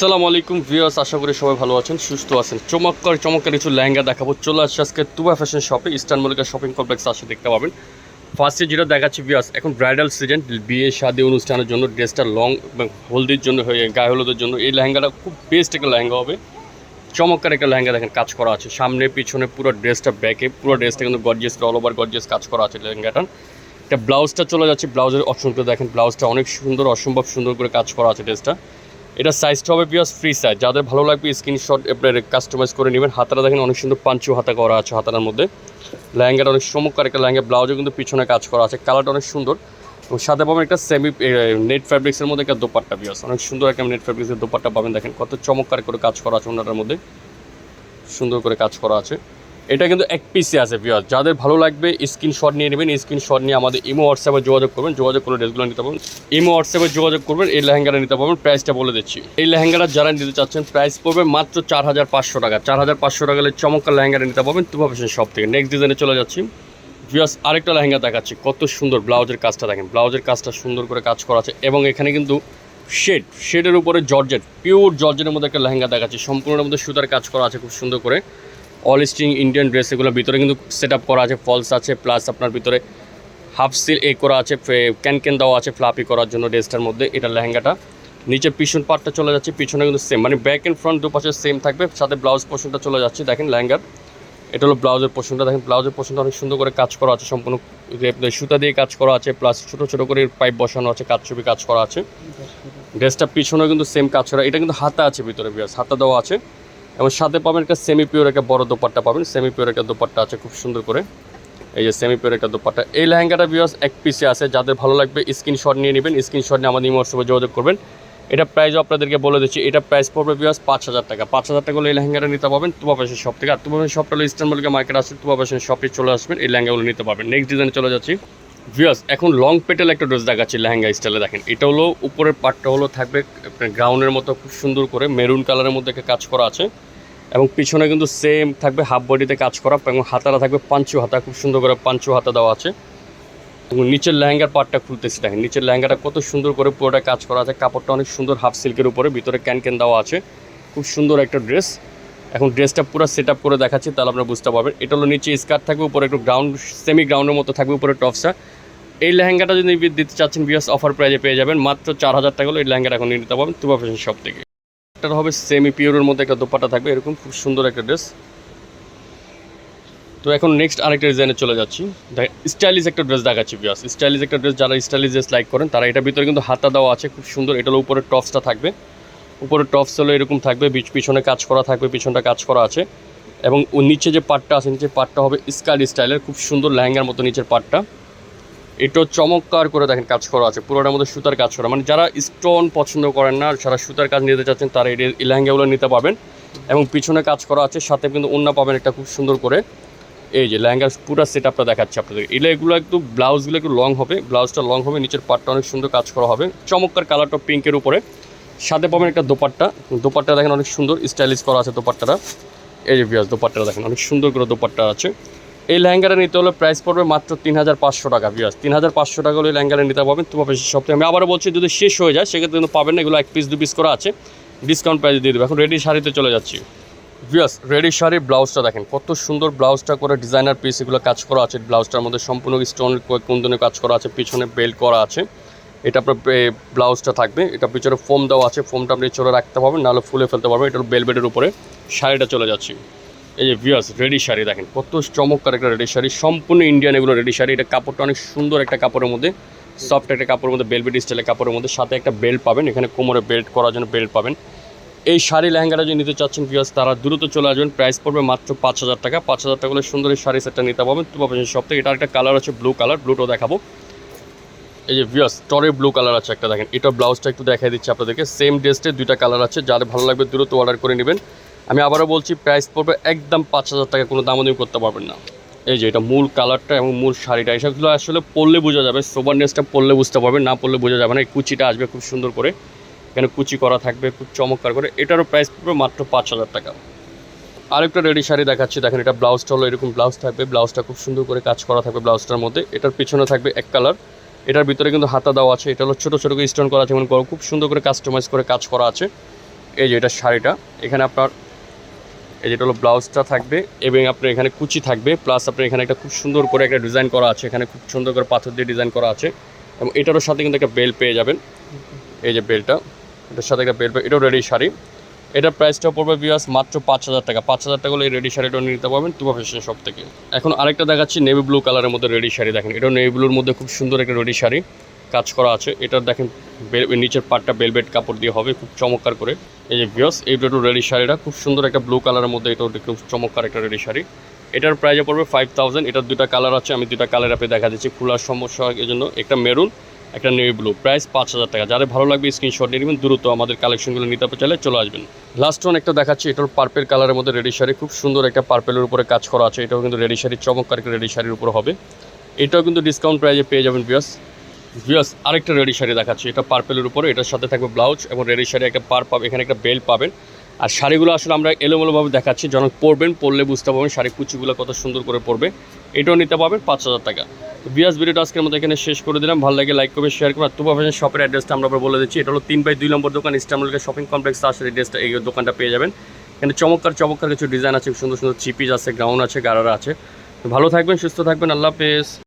আসসালামু আলাইকুম ভিউয়ার্স, আশা করি সবাই ভালো আছেন, সুস্থ আছেন। চমৎকার চমৎকার কিছু লেহেঙ্গা দেখাবো। চলে আসছে আজকে তুবা ফ্যাশন শপে ইস্টার্ন মল্লিকা শপিং কমপ্লেক্স আসে দেখতে পাবেন। ফার্স্টে যেটা দেখাচ্ছি ভিউয়ার্স, এখন ব্রাইডাল সিজন বিয়ে, শাদী অনুষ্ঠানের জন্য ড্রেসটা লং হলদির জন্য হয়ে, গায়ে হলুদের জন্য। এই লেহেঙ্গাটা খুব বেস্ট একটা লেহেঙ্গা হবে। চমৎকার একটা লেহেঙ্গা দেখেন, কাজ করা আছে। সামনে, পিছনে পুরো ড্রেসটা ব্যাকে পুরো ড্রেসটা কিন্তু গর্জিয়াস অল ওভার গর্জিয়াস কাজ করা আছে লেহেঙ্গাটা এটা ব্লাউজটা চলে যাচ্ছে ব্লাউজের অসংখ্য দেখেন ব্লাউজটা অনেক সুন্দর, অসম্ভব সুন্দর করে কাজ করা আছে ড্রেসটা। এটা সাইজটা হবে পিয়াস ফ্রি সাইজ যাদের ভালো লাগবে স্ক্রিনশট আপনার কাস্টমাইজ করে নেবেন। হাতাটা দেখেন অনেক সুন্দর পাঞ্চু হাতা করা আছে হাতার মধ্যে। লেহেঙ্গাটা অনেক চমৎকার একটা লেহেঙ্গা। ব্লাউজে কিন্তু পিছনে কাজ করা আছে। কালারটা অনেক সুন্দর। এবং সাথে পাবেন একটা সেমি নেট ফ্যাব্রিক্সের মধ্যে একটা দোপাট্টা পিয়াস অনেক সুন্দর একটা নেট ফ্যাব্রিক্সের দোপাট্টা পাবেন। দেখেন কত চমৎকার করে কাজ করা আছে ওনাটার মধ্যে। সুন্দর করে কাজ করা আছে। এটা কিন্তু এক পিসে আছে ভিউয়ার যাদের ভালো লাগবে স্ক্রিনশট নিয়ে নেবেন স্ক্রিনশট নিয়ে আমাদের ইমো হোয়াটসঅ্যাপে যোগাযোগ করবেন, যোগাযোগ করে ড্রেসগুলো নিতে পারবেন। ইমো হোয়াটসঅ্যাপে যোগাযোগ করবেন, এই লেহেঙ্গাটা নিতে পারবেন প্রাইসটা বলে দিচ্ছি। এই লেহেঙ্গাটা যারা নিতে চাচ্ছেন প্রাইস পড়বে মাত্র চার হাজার পাঁচশো টাকা। চার হাজার পাঁচশো টাকা চমৎকার লেহেঙ্গাটা নিতে পারবেন তুবা ফ্যাশন সব থেকে। নেক্সট ডিজাইনে চলে যাচ্ছি। ভিউয়ার্স আরেকটা লেহেঙ্গা দেখাচ্ছি। কত সুন্দর ব্লাউজের কাজটা দেখেন। ব্লাউজের কাজটা সুন্দর করে কাজ করা আছে এবং এখানে কিন্তু শেড শেডের উপরে জর্জেট পিওর জর্জেটের মধ্যে একটা লেহেঙ্গা দেখাচ্ছি। সম্পূর্ণের মধ্যে সুতার কাজ করা আছে খুব সুন্দর করে। অল স্টিং ইন্ডিয়ান ড্রেস এগুলো ভিতরে কিন্তু সেট আপ করা আছে ফলস আছে প্লাস আপনার ভিতরে হাফ সিল এ করা আছে ক্যান ক্যান দেওয়া আছে ফ্লাপি করার জন্য ড্রেসটার মধ্যে, এটা লেহেঙ্গাটা। নিচের পিছন পার্টটা চলে যাচ্ছে, পিছনে কিন্তু সেম মানে ব্যাক অ্যান্ড ফ্রন্ট দুপাশে সেম থাকবে, সাথে ব্লাউজ পোর্শনটা চলে যাচ্ছে, দেখেন লেহেঙ্গার। এটা হলো ব্লাউজের পোর্শনটা দেখেন ব্লাউজের পোর্শনটা অনেক সুন্দর করে কাজ করা আছে, সম্পূর্ণ সুতা দিয়ে কাজ করা আছে প্লাস ছোটো ছোটো করে পাইপ বসানো আছে, কাজ ছবি কাজ করা আছে। ড্রেসটা পিছনেও কিন্তু সেম কাজ করা, এটা কিন্তু হাতা আছে ভিতরে বিয়াস হাতা দেওয়া আছে। এবং সাথে পাবেন একটা সেমি পিওর একটা বড় দোপাট্টা পাবেন। সেমি পিওর একটা দোপাট্টা আছে খুব সুন্দর করে। এই যে সেমি পিওর একটা দোপাট্টা। এই লেহেঙ্গাটা বিয়াস এক পিসে আছে। যাদের ভালো লাগবে স্ক্রিনশট নিয়ে নেবেন। স্ক্রিনশট নিয়ে আমাদের হোয়াটসঅ্যাপে যোগাযোগ করবেন। এটা প্রাইসও আপনাদেরকে বলে দিচ্ছি। এটা প্রাইস পড়বে বিয়াস পাঁচ হাজার টাকা। পাঁচ হাজার টাকা হলে এই লেহেঙ্গাটা নিতে পাবেন তুবা ফ্যাশন শপ থেকে। আর তুবা ফ্যাশন শপটা হলো ইস্টার্ন মলিকা মার্কেট আছে তুবা ফ্যাশন শপে চলে আসবেন। এই লেহেঙ্গাগুলো নিতে পারবেন। নেক্সট ডিজাইনে চলে যাচ্ছি। ভিউয়ার্স এখন লং পেটেল একটা ড্রেস দেখাচ্ছি লেহেঙ্গা স্টাইলে দেখেন, এটা হলো উপরের পার্টটা হলো থাকবে গ্রাউন্ডের মতো খুব সুন্দর করে মেরুন কালারের মধ্যে একটা কাজ করা আছে। এবং পিছনে কিন্তু সেম থাকবে হাফ বডিতে কাজ করা এবং হাতাটা থাকবে পাঞ্চু হাতা, খুব সুন্দর করে পাঞ্চু হাতা দেওয়া আছে। এবং নিচের লেহেঙ্গার পার্টটা খুলতেছি দেখেন, নিচের লেহেঙ্গাটা কত সুন্দর করে পুরোটা কাজ করা আছে। কাপড়টা অনেক সুন্দর হাফ সিল্কের উপরে, ভিতরে ক্যান ক্যান দেওয়া আছে। খুব সুন্দর একটা ড্রেস এখন ড্রেসটা পুরো সেট আপ করে দেখাচ্ছি, তাহলে আপনারা বুঝতে পারবেন। এটা হলো নিচে স্কার্ট থাকবে, উপরে একটু গ্রাউন্ড সেমি গ্রাউন্ডের মতো থাকবে, উপরে টপসটা এই লেহেঙ্গাটা যদি দিতে চাচ্ছেন বিয়াস অফার প্রাইজে পেয়ে যাবেন। মাত্র চার হাজার টাকা হলো এই লেহেঙ্গাটা এখন নিতে পারবেন, তুবা ফ্যাশন শপ থেকে। একটা হবে সেমি পিওরের মধ্যে একটা দোপাটা থাকবে, এরকম খুব সুন্দর একটা ড্রেস তো এখন নেক্সট আরেকটা ডিজাইনে চলে যাচ্ছি। স্টাইলিশ একটা ড্রেস দেখাচ্ছি বিয়াস স্টাইলিশ একটা ড্রেস যারা স্টাইলিশ ড্রেস লাইক করেন, তারা এটার ভিতরে কিন্তু হাতা দেওয়া আছে, খুব সুন্দর। এটা হলো উপরে টপসটা থাকবে। উপরে টপস হলো এরকম থাকবে পিছনে কাজ করা থাকবে, পিছনটা কাজ করা আছে। এবং নিচে যে পার্টটা আছে, নিচে পার্টটা হবে স্কার্ট স্টাইলের খুব সুন্দর লেহেঙ্গার মতো নিচের পার্টটা এটাও চমৎকার করে দেখেন কাজ করা আছে। পুরোটার মধ্যে সুতার কাজ করা। মানে যারা স্টোন পছন্দ করেন না, যারা সুতার কাজ নিতে চাচ্ছেন, তারা এই লেহেঙ্গাগুলো নিতে পারবেন। এবং পিছনে কাজ করা আছে, সাথে কিন্তু অন্য পাবেন একটা খুব সুন্দর করে। এই যে লেহেঙ্গার পুরো সেট আপটা দেখাচ্ছে আপনাদের। এগুলো এগুলো একটু ব্লাউজগুলো একটু লং হবে। ব্লাউজটা লং হবে, নিচের পাটটা অনেক সুন্দর কাজ করা হবে। চমৎকার কালারটা পিঙ্কের উপরে। সাথে পাবেন একটা দোপাট্টা। দোপাট্টা দেখেন অনেক সুন্দর স্টাইলিশ করা আছে দোপাট্টাটা। এই যে বিয়াস দোপাট্টাটা দেখেন, অনেক সুন্দর করে দোপাট্টা আছে। এই লেহেঙ্গাটা নিতে হলে প্রাইস পড়বে মাত্র তিন হাজার পাঁচশো টাকা বিয়াস তিন হাজার পাঁচশো টাকা হলে এই নিতে পারবেন। তোমার বেশি সপ্তাহে আমি আবারও বলছি, যদি শেষ হয়ে যায়, সেক্ষেত্রে কিন্তু পাবেন না। এগুলো এক পিস দু পিস করা আছে। ডিসকাউন্ট প্রাইসে দিয়ে দেবে। এখন রেডি শাড়িতে চলে যাচ্ছি। বিয়াস রেডি শাড়ির ব্লাউজটা দেখেন। কত সুন্দর ব্লাউজটা করে ডিজাইনার পিস এগুলো কাজ করা আছে। ব্লাউজটার মধ্যে সম্পূর্ণ স্টোন কুন্দনে কাজ করা আছে। পিছনে বেল্ট করা আছে। এটা আপনার ব্লাউজটা থাকবে। এটা পিছনে ফোম দেওয়া আছে। ফোমটা আপনি চলে রাখতে পারবেন। নাহলে ফুলে ফেলতে পারবেন। এটা বেলবেটের উপরে। শাড়িটা চলে যাচ্ছি। এই যে ভিউয়ার্স রেডি শাড়ি দেখেন, কত চমৎকার একটা রেডি শাড়ি। সম্পূর্ণ ইন্ডিয়ান এগুলো রেডি শাড়ি। এটা কাপড়টা অনেক সুন্দর একটা কাপড়ের মধ্যে সফট একটা কাপড়ের মধ্যে বেলবেট স্টাইলের কাপড়ের মধ্যে। সাথে একটা বেল্ট পাবেন, এখানে কোমরে বেল্ট করার জন্য বেল্ট পাবেন। এই শাড়ি লেহেঙ্গাটা যদি নিতে চাচ্ছেন ভিউয়ার্স তারা দ্রুত চলে আসবেন। প্রাইস পড়বে মাত্র পাঁচ হাজার টাকা। পাঁচ হাজার টাকা হলে সুন্দর এই শাড়ি সেটটা নিতে পারবেন। তো পাবেন সব থেকে। এটা একটা কালার আছে ব্লু কালার ব্লুটাও দেখাবো। এই যে ভিউয়ার্স টরের ব্লু কালার আছে একটা, দেখেন। এটা ব্লাউজটা একটু দেখাই দিচ্ছি আপনাদেরকে। সেম ড্রেসটে দুইটা কালার আছে। যাদের ভালো লাগবে, দ্রুত অর্ডার করে নেবেন। আমি আবারও বলছি প্রাইস পড়বে একদম পাঁচ হাজার টাকা, কোনো দামাদামি করতে পারবেন না। এই যে এটা মূল কালারটা এবং মূল শাড়িটা, এসবগুলো আসলে পরলে বোঝা যাবে সোবার ড্রেসটা পরলে বুঝতে পারবেন, না পরলে বোঝা যাবে না। এই কুচিটা আসবে খুব সুন্দর করে, এখানে কুচি করা থাকবে, খুব চমৎকার করে। এটারও প্রাইস পড়বে মাত্র পাঁচ হাজার টাকা। আরেকটা রেডি শাড়ি দেখাচ্ছি, দেখেন এটা ব্লাউজটা হলো এরকম ব্লাউজ থাকবে, ব্লাউজটা খুব সুন্দর করে কাজ করা থাকবে ব্লাউজটার মধ্যে। এটার পিছনে থাকবে এক কালার এটার ভিতরে কিন্তু হাতা দেওয়া আছে, এটা হলো ছোটো ছোটো করে স্টোন করা আছে, এবং খুব সুন্দর করে কাস্টমাইজ করে কাজ করা আছে। এই যে এটা শাড়িটা, এখানে আপনার এই যেটা হলো ব্লাউজটা থাকবে এবং আপনার এখানে কুচি থাকবে প্লাস আপনার এখানে একটা খুব সুন্দর করে একটা ডিজাইন করা আছে, এখানে খুব সুন্দর করে পাথর দিয়ে ডিজাইন করা আছে এবং এটারও সাথে কিন্তু একটা বেল পেয়ে যাবেন। এই যে বেলটা এটার সাথে একটা বেল পেয়ে এটাও রেডি শাড়ি। এটার প্রাইসটা পড়বে বিয়াস মাত্র পাঁচ হাজার টাকা। পাঁচ হাজার টাকা হলে এই রেডি শাড়িটা নিতে পারবেন তুবা ফ্যাশন শপ থেকে। এখন আরেকটা দেখাচ্ছি নেভি ব্লু কালারের মধ্যে রেডি শাড়ি দেখেন। এটাও নেভি ব্লুর মধ্যে খুব সুন্দর একটা রেডি শাড়ি। কাজ করা আছে। এটার দেখেন নিচের পাটটা বেলভেট কাপড় দিয়ে হবে, খুব চমৎকার করে। এই যে বিয়স এইটা একটু রেডি শাড়িটা খুব সুন্দর একটা ব্লু কালারের মধ্যে এটা খুব চমৎকার একটা রেডি শাড়ি। এটার প্রাইসে পড়বে ফাইভ থাউজেন্ড এটার দুটা কালার আছে, আমি দুটা কালার আপনি দেখা দিচ্ছি খোলার সমস্যা এই জন্য। একটা মেরুন একটা নেভি ব্লু প্রাইস পাঁচ হাজার টাকা। যাদের ভালো লাগবে স্ক্রিনশট নিয়ে নেবেন, দ্রুত আমাদের কালেকশনগুলো নিতে চাইলে চলে আসবেন। লাস্ট ওয়ান একটা দেখাচ্ছি এটার পার্পেল কালারের মধ্যে রেডি শাড়ি, খুব সুন্দর একটা পার্পেলের উপরে কাজ করা আছে, এটাও কিন্তু রেডি শাড়ি, চমৎকার একটা রেডি শাড়ির উপর হবে। এটাও কিন্তু ডিসকাউন্ট প্রাইজে পেয়ে যাবেন বিয়াস বিয়াস আরেকটা রেডি শাড়ি দেখাচ্ছি। এটা পার্পেলের উপরে, এটার সাথে থাকবে ব্লাউজ এবং রেডি শাড়ি একটা পার পাবে, এখানে একটা বেল্ট পাবেন। আর শাড়িগুলো আসলে আমরা এলোমেলোভাবে দেখাচ্ছি, যখন পরবেন, পরলে বুঝতে পারবেন শাড়ি কুচিগুলো কত সুন্দর করে পরবে। এটাও নিতে পারবেন পাঁচ হাজার টাকা। বিয়াস ভিডিওটা আজকের মধ্যে এখানে শেষ করে দিলাম। ভালো লাগে লাইক করবে শেয়ার করবে আর তুবা ফ্যাশন শপের অ্যাড্রেসটা আমরা বলে দিচ্ছি। এটা হলো তিন বাই দুই নম্বর দোকান ইস্টামুলকে শপিং কমপ্লেক্স আসলে অ্যাড্রেসটা এই দোকানটা পেয়ে যাবেন। এখানে চমৎকার চমৎকার কিছু ডিজাইন আছে, সুন্দর সুন্দর চিপিজ আছে গ্রাউন্ড আছে গারারা আছে। ভালো থাকবেন, সুস্থ থাকবেন। আল্লাহ হাফেজ।